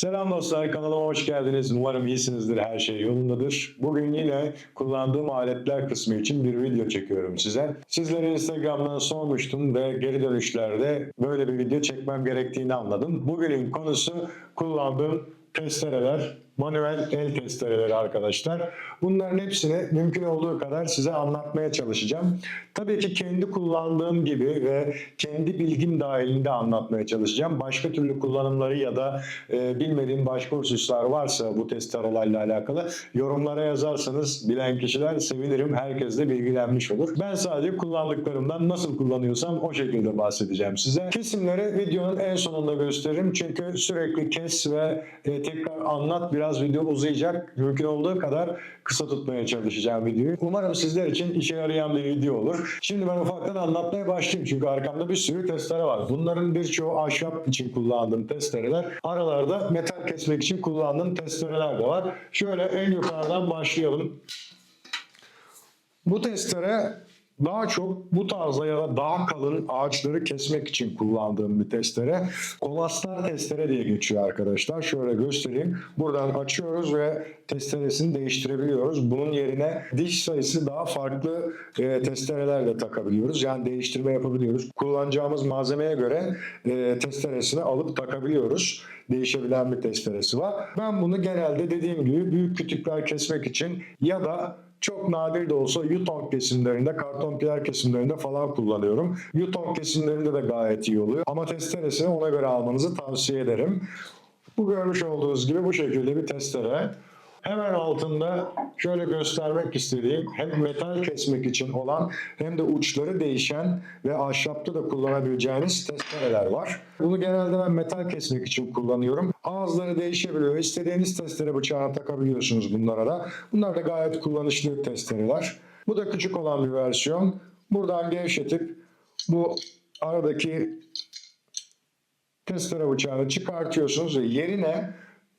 Selam dostlar kanalıma hoş geldiniz. Umarım iyisinizdir, her şey yolundadır. Bugün yine kullandığım aletler kısmı için bir video çekiyorum size. Sizlere Instagram'dan sormuştum ve geri dönüşlerde böyle bir video çekmem gerektiğini anladım. Bugünün konusu kullandığım testereler, manuel el testereleri arkadaşlar. Bunların hepsini mümkün olduğu kadar size anlatmaya çalışacağım. Tabii ki kendi kullandığım gibi ve kendi bilgim dahilinde anlatmaya çalışacağım. Başka türlü kullanımları ya da e, bilmediğim başka hususlar varsa bu testerelerle alakalı yorumlara yazarsanız bilen kişiler sevinirim. Herkes de bilgilenmiş olur. Ben sadece kullandıklarımdan nasıl kullanıyorsam o şekilde bahsedeceğim size. Kesimleri videonun en sonunda gösteririm. Çünkü sürekli kes ve e, tekrar anlat biraz video uzayacak. Mümkün olduğu kadar kısa tutmaya çalışacağım videoyu. Umarım sizler için işe yarayan bir video olur. Şimdi ben ufaktan anlatmaya başlayayım. Çünkü arkamda bir sürü testere var. Bunların birçoğu ahşap için kullandığım testereler. Aralarda metal kesmek için kullandığım testereler de var. Şöyle en yukarıdan başlayalım. Bu testere daha çok bu tarzda ya da daha kalın ağaçları kesmek için kullandığım bir testere. Kolastar testere diye geçiyor arkadaşlar. Şöyle göstereyim. Buradan açıyoruz ve testeresini değiştirebiliyoruz. Bunun yerine diş sayısı daha farklı e, testereler de takabiliyoruz. Yani değiştirme yapabiliyoruz. Kullanacağımız malzemeye göre e, testeresini alıp takabiliyoruz. Değişebilen bir testeresi var. Ben bunu genelde dediğim gibi büyük kütükler kesmek için ya da çok nadir de olsa Yutong kesimlerinde, karton piyer kesimlerinde falan kullanıyorum. Yutong kesimlerinde de gayet iyi oluyor. Ama testeresini ona göre almanızı tavsiye ederim. Bu görmüş olduğunuz gibi bu şekilde bir testere. Hemen altında şöyle göstermek istediğim hem metal kesmek için olan hem de uçları değişen ve ahşapta da kullanabileceğiniz testereler var. Bunu genelde ben metal kesmek için kullanıyorum. Ağızları değişebiliyor. İstediğiniz testere bıçağına takabiliyorsunuz bunlara da. Bunlar da gayet kullanışlı testereler. Bu da küçük olan bir versiyon. Buradan gevşetip bu aradaki testere bıçağını çıkartıyorsunuz ve yerine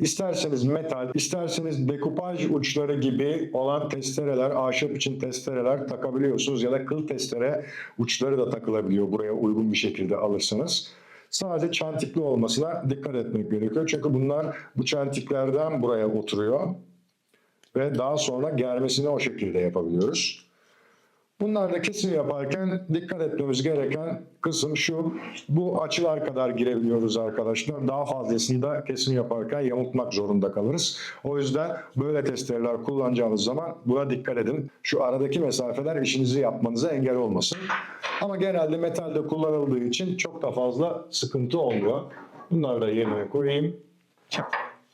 isterseniz metal, isterseniz dekupaj uçları gibi olan testereler, ahşap için testereler takabiliyorsunuz ya da kıl testere uçları da takılabiliyor buraya uygun bir şekilde alırsanız. Sadece çentikli olmasına dikkat etmek gerekiyor. Çünkü bunlar bu çentiklerden buraya oturuyor ve daha sonra germesini o şekilde yapabiliyoruz. Bunlarda kesim yaparken dikkat etmemiz gereken kısım şu. Bu açılar kadar girebiliyoruz arkadaşlar. Daha fazlasında kesim yaparken yamultmak zorunda kalırız. O yüzden böyle testereler kullanacağınız zaman buna dikkat edin. Şu aradaki mesafeler işinizi yapmanıza engel olmasın. Ama genelde metalde kullanıldığı için çok da fazla sıkıntı olmuyor. Bunları da yerine koyayım.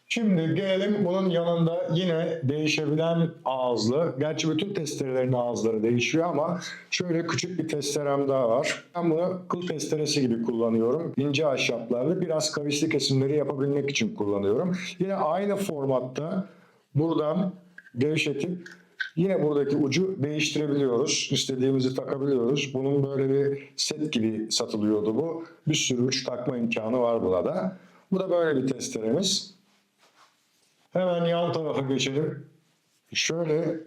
Şimdi gelelim bunun yanında yine değişebilen ağızlı. Gerçi bütün testerelerin ağızları değişiyor ama şöyle küçük bir testerem daha var. Ben bunu kıl testeresi gibi kullanıyorum. İnce ahşaplarla biraz kavisli kesimleri yapabilmek için kullanıyorum. Yine aynı formatta buradan gevşetip Yine buradaki ucu değiştirebiliyoruz. İstediğimizi takabiliyoruz. Bunun böyle bir set gibi satılıyordu bu. Bir sürü uç takma imkanı var burada. Bu da böyle bir testeremiz. Hemen yan tarafa geçelim. Şöyle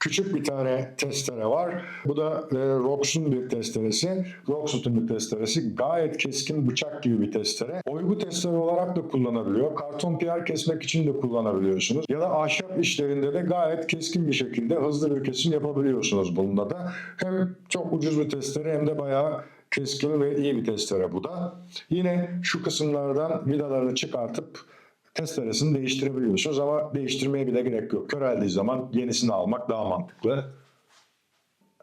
küçük bir tane testere var. Bu da e, Rox'un bir testeresi. Roxut'un bir testeresi. Gayet keskin bıçak gibi bir testere. Oygu testere olarak da kullanabiliyor. Karton piyer kesmek için de kullanabiliyorsunuz. Ya da ahşap işlerinde de gayet keskin bir şekilde hızlı bir kesim yapabiliyorsunuz bununla da. Hem çok ucuz bir testere hem de bayağı keskin ve iyi bir testere bu da. Yine şu kısımlardan vidalarını çıkartıp testeresini değiştirebiliyorsunuz ama değiştirmeye bile gerek yok. Köreldiği zaman yenisini almak daha mantıklı.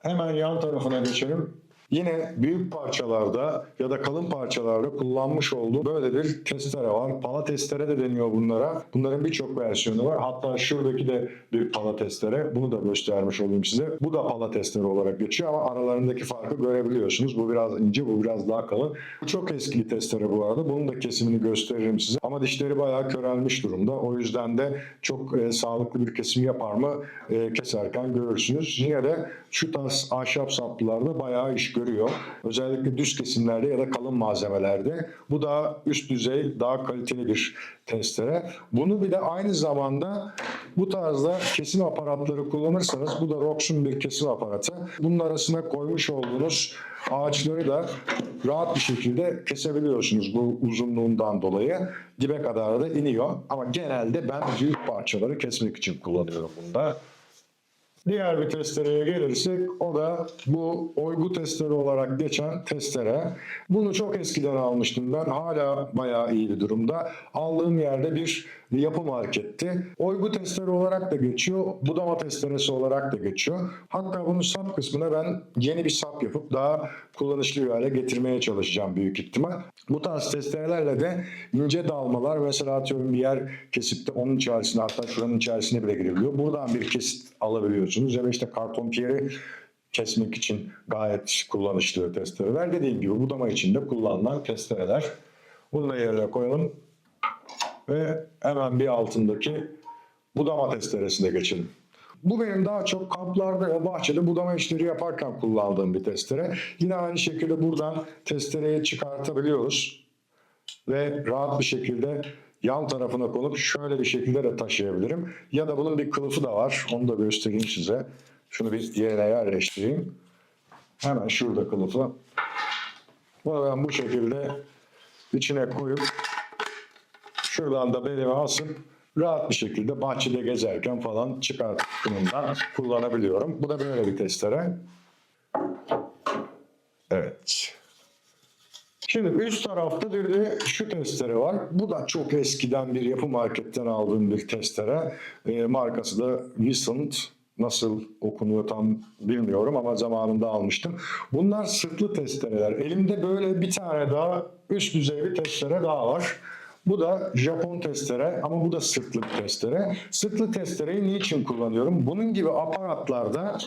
Hemen yan tarafına geçelim. Yine büyük parçalarda ya da kalın parçalarda kullanmış olduğum böyle bir testere var. Pala testere de deniyor bunlara. Bunların birçok versiyonu var. Hatta şuradaki de bir pala testere. Bunu da göstermiş olayım size. Bu da pala testere olarak geçiyor ama aralarındaki farkı görebiliyorsunuz. Bu biraz ince, bu biraz daha kalın. Bu çok eski bir testere bu arada. Bunun da kesimini gösteririm size. Ama dişleri bayağı körelmiş durumda. O yüzden de çok e, sağlıklı bir kesim yapar mı e, keserken görürsünüz. Yine de şu tarz ahşap saplılarda bayağı iş görüyor. Özellikle düz kesimlerde ya da kalın malzemelerde. Bu daha üst düzey, daha kaliteli bir testere. Bunu bir de aynı zamanda bu tarzda kesim aparatları kullanırsanız bu da Rox'un bir kesim aparatı. Bunun arasına koymuş olduğunuz ağaçları da rahat bir şekilde kesebiliyorsunuz bu uzunluğundan dolayı. Dibe kadar da iniyor. Ama genelde ben büyük parçaları kesmek için kullanıyorum bunda. Diğer bir testereye gelirsek o da bu oygu testere olarak geçen testere. Bunu çok eskiden almıştım ben. Hala bayağı iyi bir durumda. Aldığım yerde bir yapı marketti. Oygu testere olarak da geçiyor. Budama testeresi olarak da geçiyor. Hatta bunun sap kısmına ben yeni bir sap yapıp daha kullanışlı bir hale getirmeye çalışacağım büyük ihtimal. Bu tarz testerelerle de ince dalmalar mesela atıyorum bir yer kesip de onun içerisine hatta şuranın içerisine bile girebiliyor. Buradan bir kesit alabiliyorsunuz. Ya işte karton piyeri kesmek için gayet kullanışlı testereler. Dediğim gibi budama için de kullanılan testereler. Bunu da yerine koyalım. Ve hemen bir altındaki budama testeresine geçelim. Bu benim daha çok kamplarda ve bahçede budama işleri yaparken kullandığım bir testere. Yine aynı şekilde buradan testereyi çıkartabiliyoruz. Ve rahat bir şekilde yan tarafına konup şöyle bir şekilde de taşıyabilirim. Ya da bunun bir kılıfı da var. Onu da göstereyim size. Şunu bir yerine yerleştireyim. Hemen şurada kılıfı. Bunu ben bu şekilde içine koyup şuradan da belime asıp rahat bir şekilde bahçede gezerken falan çıkarttığımdan kullanabiliyorum. Bu da böyle bir testere. Evet. Şimdi üst tarafta bir de şu testere var. Bu da çok eskiden bir yapı marketten aldığım bir testere. E, markası da Wisant. Nasıl okunuyor tam bilmiyorum ama zamanında almıştım. Bunlar sırtlı testereler. Elimde böyle bir tane daha üst düzey bir testere daha var. Bu da Japon testere ama bu da sırtlı testere. Sırtlı testereyi niçin kullanıyorum? Bunun gibi aparatlarda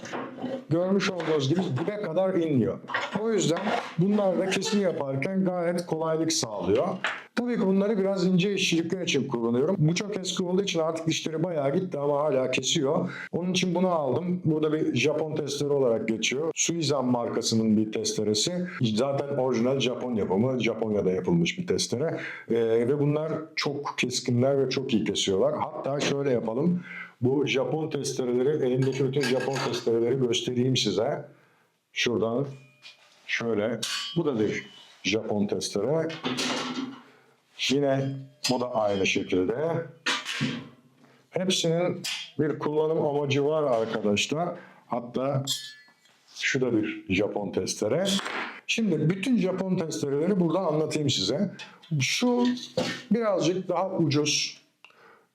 görmüş olduğunuz gibi dibe kadar inmiyor. O yüzden bunlar da kesim yaparken gayet kolaylık sağlıyor. Tabii ki bunları biraz ince işçilikler için kullanıyorum. Bu çok eski olduğu için artık dişleri bayağı gitti ama hala kesiyor. Onun için bunu aldım. Burada bir Japon testere olarak geçiyor. Suizan markasının bir testeresi. Zaten orijinal Japon yapımı. Japonya'da yapılmış bir testere. Ee, ve bunlar çok keskinler ve çok iyi kesiyorlar. Hatta şöyle yapalım. Bu Japon testereleri, elimdeki bütün Japon testereleri göstereyim size. Şuradan şöyle. Bu da bir Japon testere. Yine bu da aynı şekilde. Hepsinin bir kullanım amacı var arkadaşlar. Hatta şu da bir Japon testere. Şimdi bütün Japon testereleri buradan anlatayım size. Şu birazcık daha ucuz.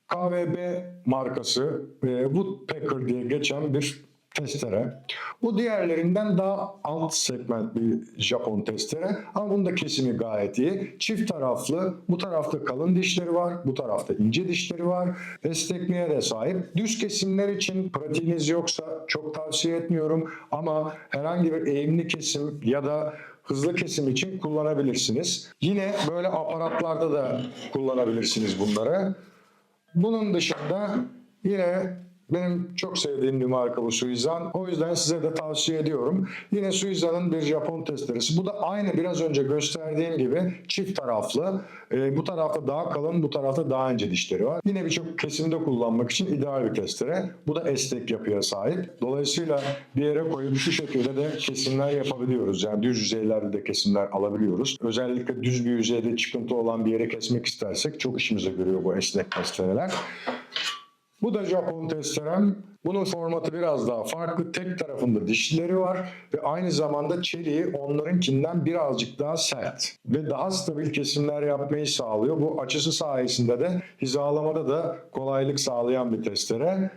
KVB markası ve Woodpecker diye geçen bir testere. Bu diğerlerinden daha alt segment bir Japon testere ama bunda kesimi gayet iyi. Çift taraflı, bu tarafta kalın dişleri var, bu tarafta ince dişleri var. Esnekliğe de sahip. Düz kesimler için pratiğiniz yoksa çok tavsiye etmiyorum ama herhangi bir eğimli kesim ya da hızlı kesim için kullanabilirsiniz. Yine böyle aparatlarda da kullanabilirsiniz bunları. Bunun dışında yine benim çok sevdiğim bir marka bu Suizan. O yüzden size de tavsiye ediyorum. Yine Suizan'ın bir Japon testeresi. Bu da aynı biraz önce gösterdiğim gibi çift taraflı. Ee, bu tarafta daha kalın, bu tarafta daha ince dişleri var. Yine birçok kesimde kullanmak için ideal bir testere. Bu da esnek yapıya sahip. Dolayısıyla bir yere koyup şu şekilde de kesimler yapabiliyoruz. Yani düz yüzeylerde de kesimler alabiliyoruz. Özellikle düz bir yüzeyde çıkıntı olan bir yere kesmek istersek çok işimize görüyor bu esnek testereler. Bu da Japon testerem. Bunun formatı biraz daha farklı. Tek tarafında dişlileri var ve aynı zamanda çeliği onlarınkinden birazcık daha sert ve daha stabil kesimler yapmayı sağlıyor. Bu açısı sayesinde de hizalamada da kolaylık sağlayan bir testere.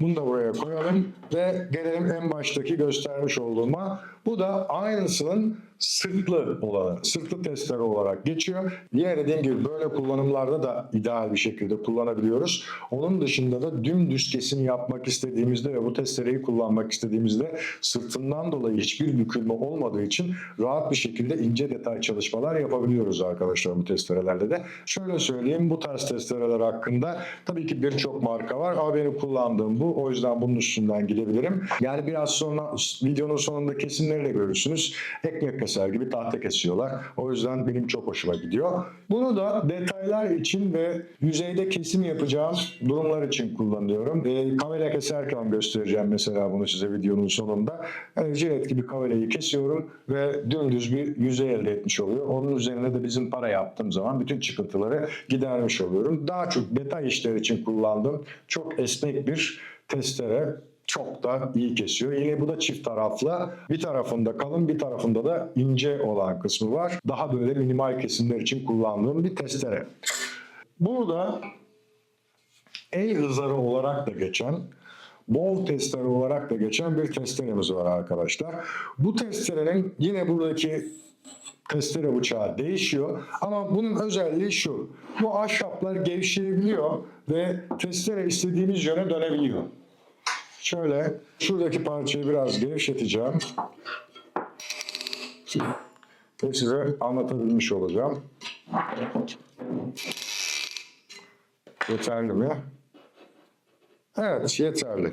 Bunu da buraya koyalım ve gelelim en baştaki göstermiş olduğuma. Bu da aynısının sırtlı olanı, sırtlı testere olarak geçiyor. Diğer dediğim gibi böyle kullanımlarda da ideal bir şekilde kullanabiliyoruz. Onun dışında da dümdüz kesim yapmak istediğimizde ve bu testereyi kullanmak istediğimizde sırtından dolayı hiçbir bükülme olmadığı için rahat bir şekilde ince detay çalışmalar yapabiliyoruz arkadaşlar bu testerelerde de. Şöyle söyleyeyim bu tarz testereler hakkında tabii ki birçok marka var ama benim kullandığım bu. O yüzden bunun üstünden gidebilirim. Yani biraz sonra videonun sonunda kesimleri kesimleri de görürsünüz. Ekmek keser gibi tahta kesiyorlar. O yüzden benim çok hoşuma gidiyor. Bunu da detaylar için ve yüzeyde kesim yapacağım durumlar için kullanıyorum. E, kamera keserken göstereceğim mesela bunu size videonun sonunda. Yani jilet gibi kamerayı kesiyorum ve dümdüz bir yüzey elde etmiş oluyor. Onun üzerine de bizim para yaptığım zaman bütün çıkıntıları gidermiş oluyorum. Daha çok detay işleri için kullandığım çok esnek bir testere çok da iyi kesiyor. Yine bu da çift taraflı. Bir tarafında kalın bir tarafında da ince olan kısmı var. Daha böyle minimal kesimler için kullandığım bir testere. Burada el hızarı olarak da geçen bol testere olarak da geçen bir testeremiz var arkadaşlar. Bu testerenin yine buradaki testere bıçağı değişiyor. Ama bunun özelliği şu. Bu ahşaplar gevşeyebiliyor ve testere istediğimiz yöne dönebiliyor. Şöyle şuradaki parçayı biraz gevşeteceğim. Ve size anlatabilmiş olacağım. Yeterli mi? Evet yeterli.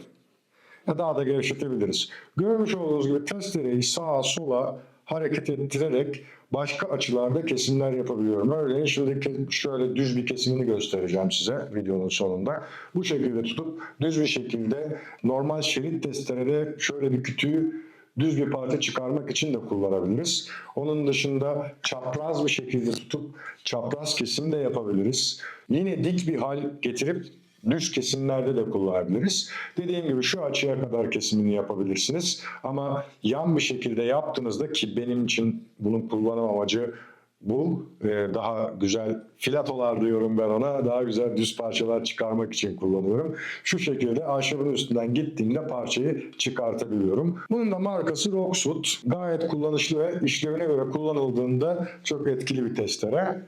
Ya daha da gevşetebiliriz. Görmüş olduğunuz gibi testereyi sağa sola hareket ettirerek başka açılarda kesimler yapabiliyorum. Örneğin şuradaki şöyle düz bir kesimini göstereceğim size videonun sonunda. Bu şekilde tutup düz bir şekilde normal şerit testerede şöyle bir kütüğü düz bir parça çıkarmak için de kullanabiliriz. Onun dışında çapraz bir şekilde tutup çapraz kesim de yapabiliriz. Yine dik bir hal getirip düz kesimlerde de kullanabiliriz. Dediğim gibi şu açıya kadar kesimini yapabilirsiniz. Ama yan bir şekilde yaptığınızda ki benim için bunun kullanım amacı bu e, daha güzel filatolar diyorum ben ona daha güzel düz parçalar çıkarmak için kullanıyorum. Şu şekilde ahşabın üstünden gittiğimde parçayı çıkartabiliyorum. Bunun da markası Rockwood. Gayet kullanışlı ve işlevine göre kullanıldığında çok etkili bir testere.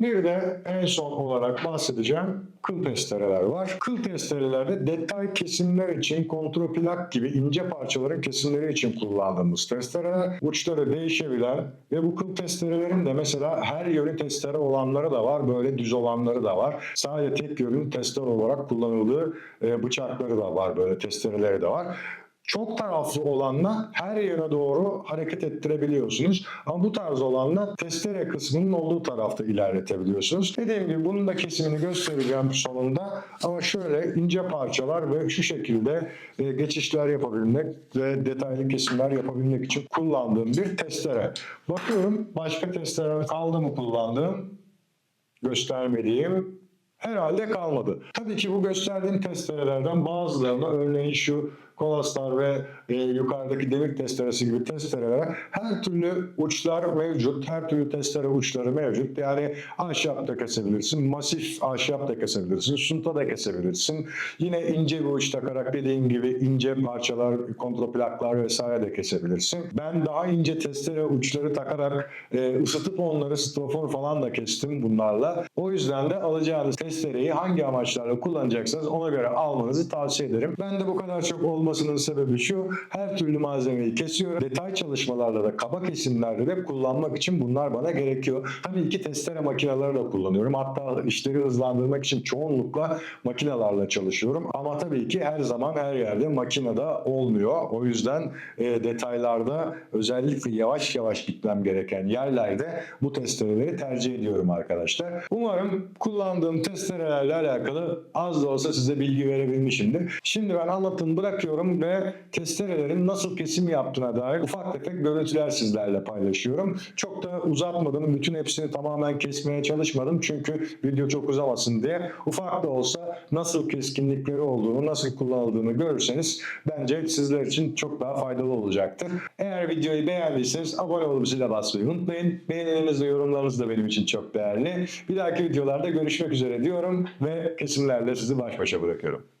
Bir de en son olarak bahsedeceğim kıl testereler var. Kıl testerelerde detay kesimler için kontroplak gibi ince parçaların kesimleri için kullandığımız testereler. Uçları değişebilen ve bu kıl testerelerin de mesela her yönü testere olanları da var. Böyle düz olanları da var. Sadece tek yönlü testere olarak kullanıldığı e, bıçakları da var. Böyle testereleri de var. Çok taraflı olanla her yöne doğru hareket ettirebiliyorsunuz. Ama bu tarz olanla testere kısmının olduğu tarafta ilerletebiliyorsunuz. Dediğim gibi bunun da kesimini göstereceğim sonunda. Ama şöyle ince parçalar ve şu şekilde e, geçişler yapabilmek ve detaylı kesimler yapabilmek için kullandığım bir testere. Bakıyorum başka testere kaldı mı kullandığım göstermediğim herhalde kalmadı. Tabii ki bu gösterdiğim testerelerden bazılarına örneğin şu Kolaslar ve e, yukarıdaki demir testeresi gibi testerelere her türlü uçlar mevcut. Her türlü testere uçları mevcut. Yani ahşap da kesebilirsin, masif ahşap da kesebilirsin, sunta da kesebilirsin. Yine ince bir uç takarak dediğim gibi ince parçalar, kontraplaklar vesaire de kesebilirsin. Ben daha ince testere uçları takarak e, ısıtıp onları strafor falan da kestim bunlarla. O yüzden de alacağınız testereyi hangi amaçlarla kullanacaksanız ona göre almanızı tavsiye ederim. Ben de bu kadar çok olmasının sebebi şu. Her türlü malzemeyi kesiyorum. Detay çalışmalarda da kaba kesimlerde de kullanmak için bunlar bana gerekiyor. Tabii ki testere makineleri de kullanıyorum. Hatta işleri hızlandırmak için çoğunlukla makinelerle çalışıyorum. Ama tabii ki her zaman her yerde makinede olmuyor. O yüzden e, detaylarda özellikle yavaş yavaş gitmem gereken yerlerde bu testereleri tercih ediyorum arkadaşlar. Umarım kullandığım testerelerle alakalı az da olsa size bilgi verebilmişimdir. Şimdi ben anlatım bırakıyorum ve testerelerin nasıl kesim yaptığına dair ufak tefek görüntüler sizlerle paylaşıyorum. Çok da uzatmadım. Bütün hepsini tamamen kesmeye çalışmadım. Çünkü video çok uzamasın diye. Ufak da olsa nasıl keskinlikleri olduğunu, nasıl kullanıldığını görürseniz bence sizler için çok daha faydalı olacaktır. Eğer videoyu beğendiyseniz abone olup zile basmayı unutmayın. Beğenileriniz ve yorumlarınız da benim için çok değerli. Bir dahaki videolarda görüşmek üzere diyorum ve kesimlerle sizi baş başa bırakıyorum.